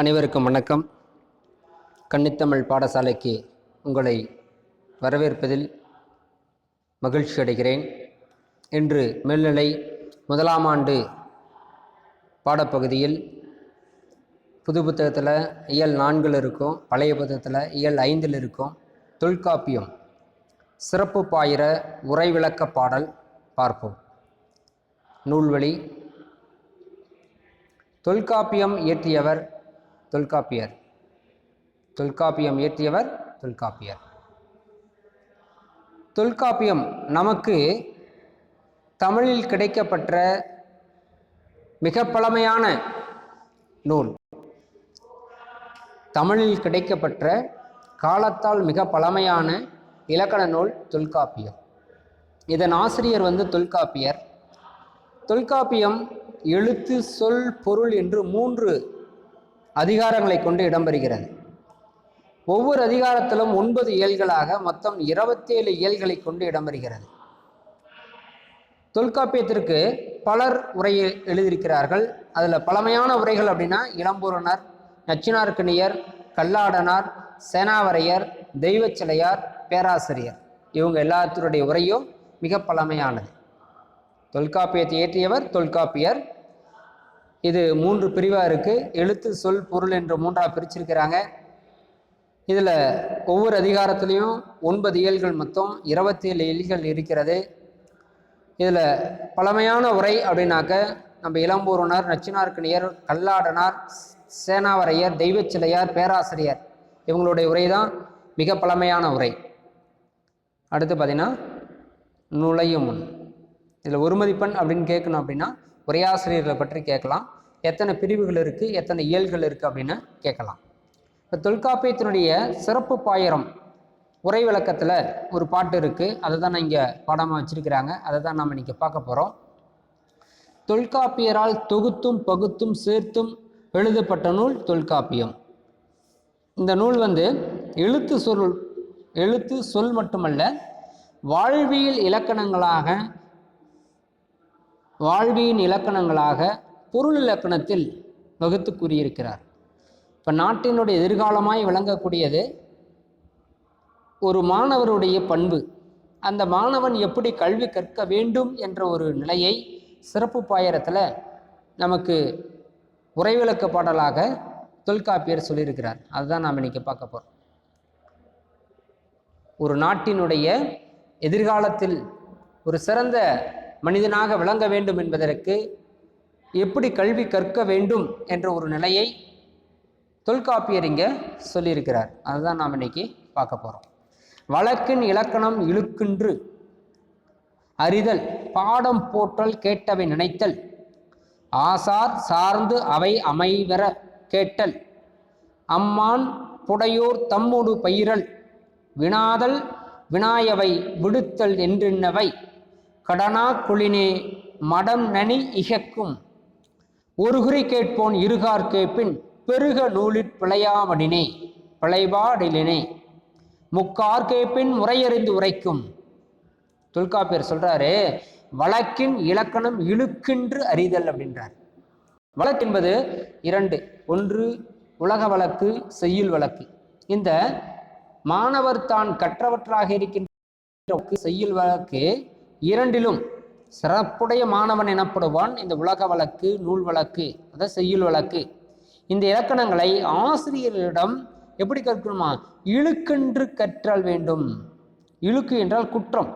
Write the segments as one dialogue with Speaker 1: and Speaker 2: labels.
Speaker 1: அனைவருக்கும் வணக்கம். கன்னித்தமிழ் பாடசாலைக்கு உங்களை வரவேற்பதில் மகிழ்ச்சி அடைகிறேன். இன்று மேல்நிலை முதலாம் ஆண்டு பாடப்பகுதியில் புது புத்தகத்தில் இயல் நான்கில் இருக்கும் பழைய புத்தகத்தில் இயல் ஐந்தில் இருக்கும் தொல்காப்பியம் சிறப்பு பாயிர உரை விளக்க பாடல் பார்ப்போம். நூல்வழி. தொல்காப்பியம் இயற்றியவர் தொல்காப்பியர். தொல்காப்பியம் இயற்றியவர் தொல்காப்பியர். தொல்காப்பியம் நமக்கு தமிழில் கிடைக்கப்பட்ட மிக பழமையான நூல். தமிழில் கிடைக்கப்பட்ட காலத்தால் மிக பழமையான இலக்கண நூல் தொல்காப்பியம். இதன் ஆசிரியர் வந்து தொல்காப்பியர். தொல்காப்பியம் எழுத்து சொல் பொருள் என்று மூன்று அதிகாரங்களை கொண்டு இடம்பெறுகிறது. ஒவ்வொரு அதிகாரத்திலும் ஒன்பது இயல்களாக மொத்தம் இருபத்தேழு இயல்களை கொண்டு இடம்பெறுகிறது. தொல்காப்பியத்திற்கு பலர் உரையை எழுதியிருக்கிறார்கள். அதில் பழமையான உரைகள் அப்படின்னா இளம்பூரணர் நச்சினார்க்கணியர் கல்லாடனார் சேனாவரையர் தெய்வச்சிலையார் பேராசிரியர். இவங்க எல்லாத்துடைய உரையும் மிக பழமையானது. தொல்காப்பியத்தை இயற்றியவர் தொல்காப்பியர் இது மூன்று பிரிவாக இருக்குது எழுத்து சொல் பொருள் என்று மூன்றாக பிரிச்சிருக்கிறாங்க. இதில் ஒவ்வொரு அதிகாரத்துலேயும் ஒன்பது இயல்கள் மொத்தம் இருபத்தேழு இயல்கள் இருக்கிறது. இதில் பழமையான உரை அப்படின்னாக்க நம்ம இளம்பூரனர் நச்சினார்க்கணியர் கல்லாடனார் சேனாவரையர் தெய்வச்சிலையார் பேராசிரியர் இவங்களுடைய உரை தான் மிக பழமையான உரை. அடுத்து பார்த்தீங்கன்னா நுழையும் முன். இதில் ஒரு மதிப்பெண் அப்படின்னு கேட்கணும் அப்படின்னா உரையாசிரியர்களை பற்றி கேட்கலாம். எத்தனை பிரிவுகள் இருக்குது எத்தனை இயல்கள் இருக்குது அப்படின்னு கேட்கலாம். இப்போ தொல்காப்பியத்தினுடைய சிறப்பு பாயிரம் உரை விளக்கத்தில் ஒரு பாட்டு இருக்குது அதை தான் நான் இங்கே பாடமாக வச்சுருக்கிறாங்க. அதை தான் நம்ம இன்றைக்கி பார்க்க போகிறோம் தொல்காப்பியரால் தொகுத்தும் பகுத்தும் சேர்த்தும் எழுதப்பட்ட நூல் தொல்காப்பியம். இந்த நூல் வந்து எழுத்து சொல் எழுத்து சொல் மட்டுமல்ல வாழ்வியல் இலக்கணங்களாக வாழ்வியின் இலக்கணங்களாக பொருள் இலக்கணத்தில் வகுத்து கூறியிருக்கிறார். இப்போ நாட்டினுடைய எதிர்காலமாய் விளங்கக்கூடியது ஒரு மாணவருடைய பண்பு. அந்த மாணவன் எப்படி கல்வி கற்க வேண்டும் என்ற ஒரு நிலையை சிறப்பு பாயிரத்தில் நமக்கு உரைவிளக்க பாடலாக தொல்காப்பியர் சொல்லியிருக்கிறார். அதுதான் நாம் இன்னைக்கு பார்க்க போகிறோம் ஒரு நாட்டினுடைய எதிர்காலத்தில் ஒரு சிறந்த மனிதனாக விளங்க வேண்டும் என்பதற்கு எப்படி கல்வி கற்க வேண்டும் என்ற ஒரு நிலையை தொல்காப்பியர் இங்கே சொல்லியிருக்கிறார். அதுதான் நாம் இன்னைக்கு பார்க்க போகிறோம் வழக்கின் இலக்கணம் இழுக்கின்று அறிதல் பாடம் போற்றல் கேட்டவை நினைத்தல் ஆசார் சார்ந்து அவை அமைவர கேட்டல் அம்மான் புடையோர் தம்மொடு பயிரல் வினாதல் வினாயவை விடுத்தல் என்றின்னவை கடனா குளினே மடம் நனி இகக்கும். ஒருகுறி கேட்போன் இருகார் கேட்பின் பெருக நூலிற் பிழையாமடினே பிழைபாடிலினே. முக்கார் கேட்பின் முறையறிந்து உரைக்கும். தொல்காப்பியர் சொல்றாரு வழக்கின் இலக்கணம் இழுக்கின்று அறிதல் அப்படின்றார். வழக்கு என்பது இரண்டு ஒன்று உலக வழக்கு செய்யுள் வழக்கு. இந்த மாணவர் தான் கற்றவற்றாக இருக்கின்ற செய்யுள் வழக்கு இரண்டிலும் சிறப்புடைய மாணவன் எனப்படுவான் இந்த உலக வழக்கு நூல் வழக்கு அதாவது செய்யுள் வழக்கு. இந்த இலக்கணங்களை ஆசிரியர்களிடம் எப்படி கற்கணுமா? இழுக்கென்று கற்றல் வேண்டும். இழுக்கு என்றால் குற்றம்.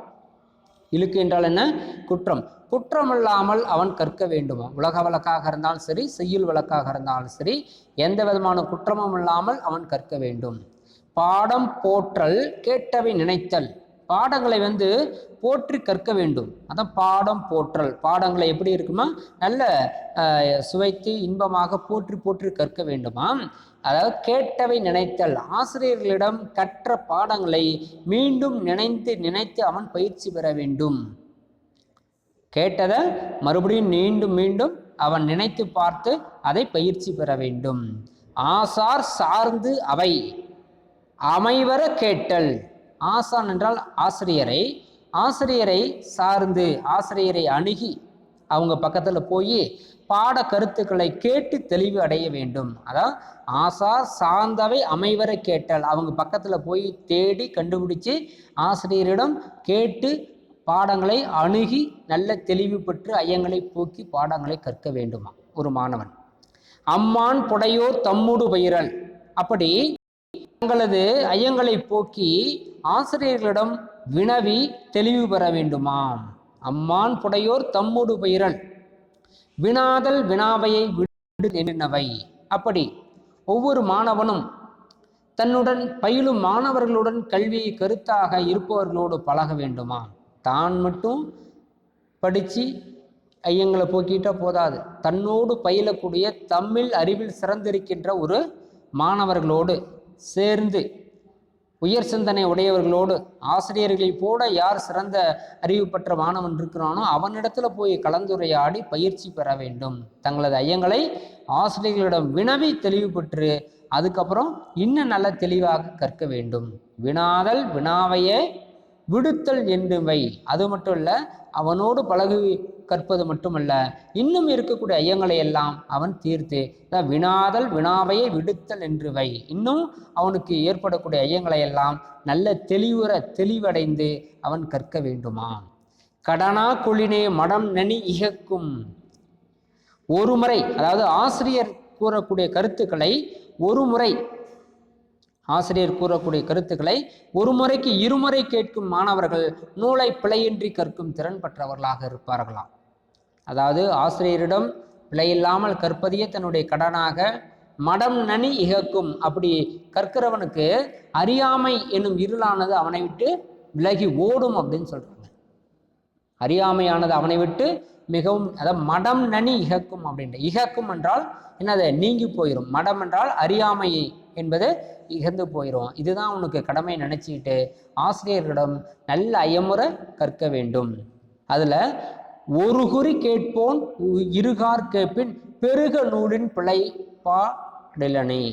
Speaker 1: இழுக்கு என்றால் என்ன? குற்றம். குற்றமில்லாமல் அவன் கற்க வேண்டுமா? உலக வழக்காக இருந்தாலும் சரி செய்யுள் வழக்காக இருந்தாலும் சரி எந்த விதமான குற்றமும் இல்லாமல் அவன் கற்க வேண்டும். பாடம் போற்றல் கேட்டவை நினைத்தல். பாடங்களை வந்து போற்றி கற்க வேண்டும். அதான் பாடம் போற்றல். பாடங்களை எப்படி இருக்குமா? நல்ல சுவைத்து இன்பமாக போற்றி போற்றி கற்க வேண்டுமா? அதாவது கேட்டவை நினைத்தல். ஆசிரியர்களிடம் கற்ற பாடங்களை மீண்டும் நினைத்து நினைத்து அவன் பயிற்சி பெற வேண்டும். கேட்டதை மறுபடியும் மீண்டும் மீண்டும் அவன் நினைத்து பார்த்து அதை பயிற்சி பெற வேண்டும். ஆசார் சார்ந்து அவை. அமைவர கேட்டல். ஆசான் என்றால் ஆசிரியரை ஆசிரியரை சார்ந்து ஆசிரியரை அணுகி அவங்க பக்கத்தில் போய் பாட கருத்துக்களை கேட்டு தெளிவு அடைய வேண்டும். அதான் ஆசா சார்ந்தவை அமைவரை கேட்டால் அவங்க பக்கத்தில் போய் தேடி கண்டுபிடிச்சு ஆசிரியரிடம் கேட்டு பாடங்களை அணுகி நல்ல தெளிவு பெற்று ஐயங்களை போக்கி பாடங்களை கற்க வேண்டுமா? ஒரு மாணவன். அம்மான் புடையோர் தம்முடு பயிரல். அப்படி தங்களது ஐயங்களை போக்கி ஆசிரியர்களிடம் வினவி தெளிவு பெற வேண்டுமாம். அம்மான் புடையோர் தம்முடு பயிரல் வினாதல் வினாவையை விடு என்னவை அப்படி ஒவ்வொரு மாணவனும் தன்னுடன் பயிலும் மாணவர்களுடன் கல்வியை கருத்தாக இருப்பவர்களோடு பழக வேண்டுமா தான் மட்டும் படித்து ஐயங்களை போக்கிட்டா போதாது. தன்னோடு பயிலக்கூடிய தமிழ் அறிவில் சிறந்திருக்கின்ற ஒரு மாணவர்களோடு சேர்ந்து உயர் சிந்தனை உடையவர்களோடு ஆசிரியர்களைப் போல யார் சிறந்த அறிவு பெற்ற மாணவன் இருக்கிறானோ அவனிடத்துல போய் கலந்துரையாடி பயிற்சி பெற வேண்டும். தங்களது ஐயங்களை ஆசிரியர்களிடம் வினவி தெளிவு பெற்று அதுக்கப்புறம் இன்னும் நல்ல தெளிவாக கற்க வேண்டும். வினாதல் வினாவையே விடுத்தல் என்றுவை அது மட்டும் இல்லை அவனோடு பழகு கற்பது மட்டுமல்ல இன்னும் இருக்கக்கூடிய ஐயங்களை எல்லாம் அவன் தீர்த்து வினாதல் வினாவையை விடுத்தல் என்று வை. இன்னும் அவனுக்கு ஏற்படக்கூடிய ஐயங்களை எல்லாம் நல்ல தெளிவுற தெளிவடைந்து அவன் கற்க வேண்டுமா? கடனா கொளினே மடம் நனி இகக்கும். ஒரு முறை அதாவது ஆசிரியர் கூறக்கூடிய கருத்துக்களை ஒரு முறை ஆசிரியர் கூறக்கூடிய கருத்துக்களை ஒரு முறைக்கு இருமுறை கேட்கும் மாணவர்கள் நூலை பிழையின்றி கற்கும் திறன் பெற்றவர்களாக இருப்பார்களாம். அதாவது ஆசிரியரிடம் விலையில்லாமல் கற்பதையே தன்னுடைய கடனாக மடம் நனி இகக்கும். அப்படி கற்கிறவனுக்கு அறியாமை என்னும் இருளானது அவனை விட்டு விலகி ஓடும் அப்படின்னு சொல்றாங்க. அறியாமையானது அவனை விட்டு மிகவும் அதாவது மடம் நனி இகக்கும் அப்படின்ற இகக்கும் என்றால் என்னது? நீங்கி போயிடும் மடம் என்றால் அறியாமை என்பது இகந்து போயிடும் இதுதான் உனக்கு கடமை நினைச்சிக்கிட்டு ஆசிரியர்களிடம் நல்ல ஐயமுறை கற்க வேண்டும். அதில் ஒரு குறி கேட்போன் உ- இருகார் கேட்பின் பெருக நூலின் பிழை பாடலனே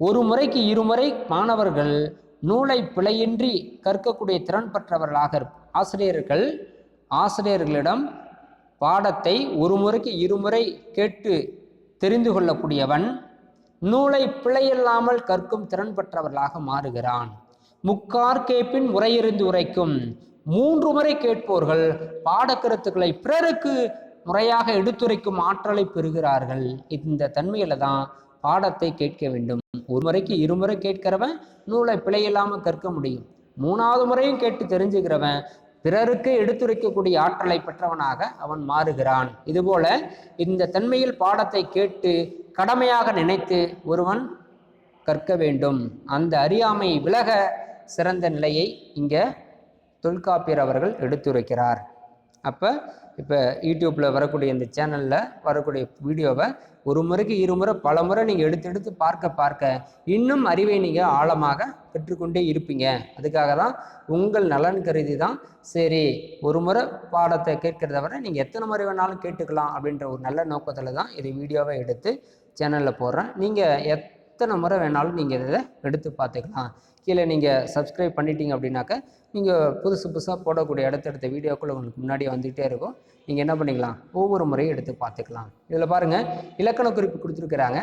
Speaker 1: ஒரு முறைக்கு இருமுறை மாணவர்கள் நூலை பிழையின்றி கற்கக்கூடிய திறன் பெற்றவர்களாக ஆசிரியர்கள் ஆசிரியர்களிடம் பாடத்தை ஒரு முறைக்கு இருமுறை கேட்டு தெரிந்து கொள்ளக்கூடியவன் நூலை பிழையில்லாமல் கற்கும் திறன் பெற்றவர்களாக மாறுகிறான். முக்கார் கேட்பின் முறையிருந்து உரைக்கும் மூன்று முறை கேட்போர்கள் பாடக்கருத்துக்களை பிறருக்கு முறையாக எடுத்துரைக்கும் ஆற்றலை பெறுகிறார்கள். இந்த தன்மையில தான் பாடத்தை கேட்க வேண்டும். ஒரு முறைக்கு இருமுறை கேட்கிறவன் நூலை பிழையில்லாமல் கற்க முடியும். மூணாவது முறையும் கேட்டு தெரிஞ்சுக்கிறவன் பிறருக்கு எடுத்துரைக்கக்கூடிய ஆற்றலை பெற்றவனாக அவன் மாறுகிறான். இதுபோல இந்த தன்மையில் பாடத்தை கேட்டு கடமையாக நினைத்து ஒருவன் கற்க வேண்டும். அந்த அறியாமை விலக சிறந்த நிலையை இங்கே தொல்காப்பியர் அவர்கள் எடுத்துரைக்கிறார். அப்போ இப்போ யூடியூப்பில் வரக்கூடிய இந்த சேனலில் வரக்கூடிய வீடியோவை ஒரு முறைக்கு இருமுறை பல முறை நீங்கள் எடுத்து எடுத்து பார்க்க பார்க்க இன்னும் அறிவை நீங்கள் ஆழமாக பெற்றுக்கொண்டே இருப்பீங்க. அதுக்காக தான் உங்கள் நலன் கருதி தான் சரி ஒரு முறை பாடத்தை கேட்கிறத விட நீங்கள் எத்தனை முறை வேணாலும் கேட்டுக்கலாம் அப்படின்ற ஒரு நல்ல நோக்கத்தில் தான் இது வீடியோவை எடுத்து சேனலில் போடுறேன். நீங்கள் எத் எத்தனை முறை வேணாலும் நீங்கள் இதை எடுத்து பார்த்துக்கலாம். கீழே நீங்கள் சப்ஸ்கிரைப் பண்ணிட்டீங்க அப்படின்னாக்க நீங்கள் புதுசு புதுசாக போடக்கூடிய அடுத்தடுத்த வீடியோக்கள் உங்களுக்கு முன்னாடியே வந்துகிட்டே இருக்கும். நீங்கள் என்ன பண்ணிக்கலாம்? ஒவ்வொரு முறையும் எடுத்து பார்த்துக்கலாம். இதில் பாருங்கள் இலக்கண குறிப்பு கொடுத்துருக்குறாங்க.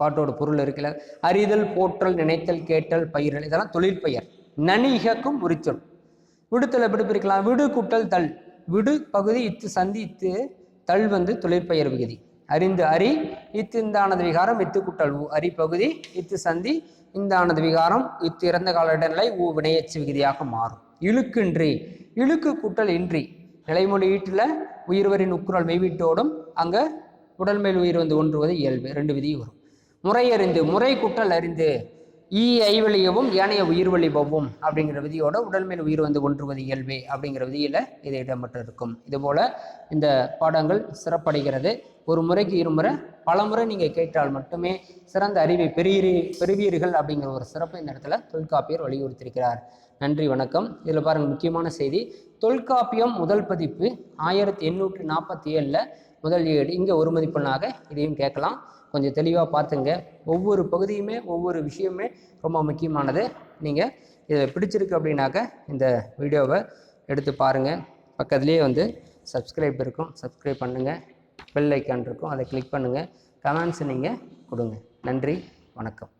Speaker 1: பாட்டோட பொருள் இருக்குல்ல அறிதல் போற்றல் நினைத்தல் கேட்டல் பயிரல் இதெல்லாம் தொழிற்பெயர் நனிகக்கும் உரிச்சொல். விடுத்தல் எப்படி பிரிக்கலாம்? விடு குட்டல் தள் விடு பகுதி இத்து சந்தி இத்து தள் வந்து தொழிற்பெயர் விகுதி. அறிந்து அறி இத்து இந்தானது விகாரம் இத்து குட்டல் ஊ அரி பகுதி இத்து சந்தி இந்தானது விகாரம் இத்து இறந்த கால இடைநிலை ஊ வினையச்சு விகுதியாக மாறும். இழுக்கின்றி இழுக்கு குட்டல் இன்றி நிலைமொழி ஈட்டில் உயிர்வரின் உக்குரல் மெய்வீட்டோடும் அங்கே உடல் மேல் உயிர் வந்து ஒன்றுவது இயல்பு ரெண்டு விதி வரும். முறை அறிந்து முறை குட்டல் அறிந்து ஈ ஐவழியவும் ஏனைய உயிர் வழிபவும் அப்படிங்கிற விதியோட உடல் மேல் உயிர் வந்து ஒன்றுவது இயல்பே அப்படிங்கிற விதியில் இது இடம்பெற்று இருக்கும் இதுபோல் இந்த பாடங்கள் சிறப்படைகிறது. ஒரு முறைக்கு இருமுறை பல முறை நீங்கள் கேட்டால் மட்டுமே சிறந்த அறிவை பெறுகிறீ பெறுவீர்கள் அப்படிங்கிற ஒரு சிறப்பு இந்த இடத்துல தொல்காப்பியர் வலியுறுத்தியிருக்கிறார். நன்றி வணக்கம். இதில் பாருங்க முக்கியமான செய்தி. தொல்காப்பியம் முதல் பதிப்பு ஆயிரத்தி எண்ணூற்றி நாற்பத்தி ஏழில் முதல் ஏடு. இங்கே ஒரு மதிப்பெண்ணாக இதையும் கேட்கலாம். கொஞ்சம் தெளிவாக பார்த்துங்க. ஒவ்வொரு பகுதியுமே ஒவ்வொரு விஷயமே ரொம்ப முக்கியமானது. நீங்கள் இதை பிடிச்சிருக்கு அப்படின்னாக்க இந்த வீடியோவை எடுத்து பாருங்கள் பக்கத்துலேயே வந்து சப்ஸ்கிரைப் இருக்கும். சப்ஸ்கிரைப் பண்ணுங்கள் பெல் ஐக்கான் இருக்கும். அதை கிளிக் பண்ணுங்கள் கமெண்ட்ஸ் நீங்கள் கொடுங்க. நன்றி. வணக்கம்.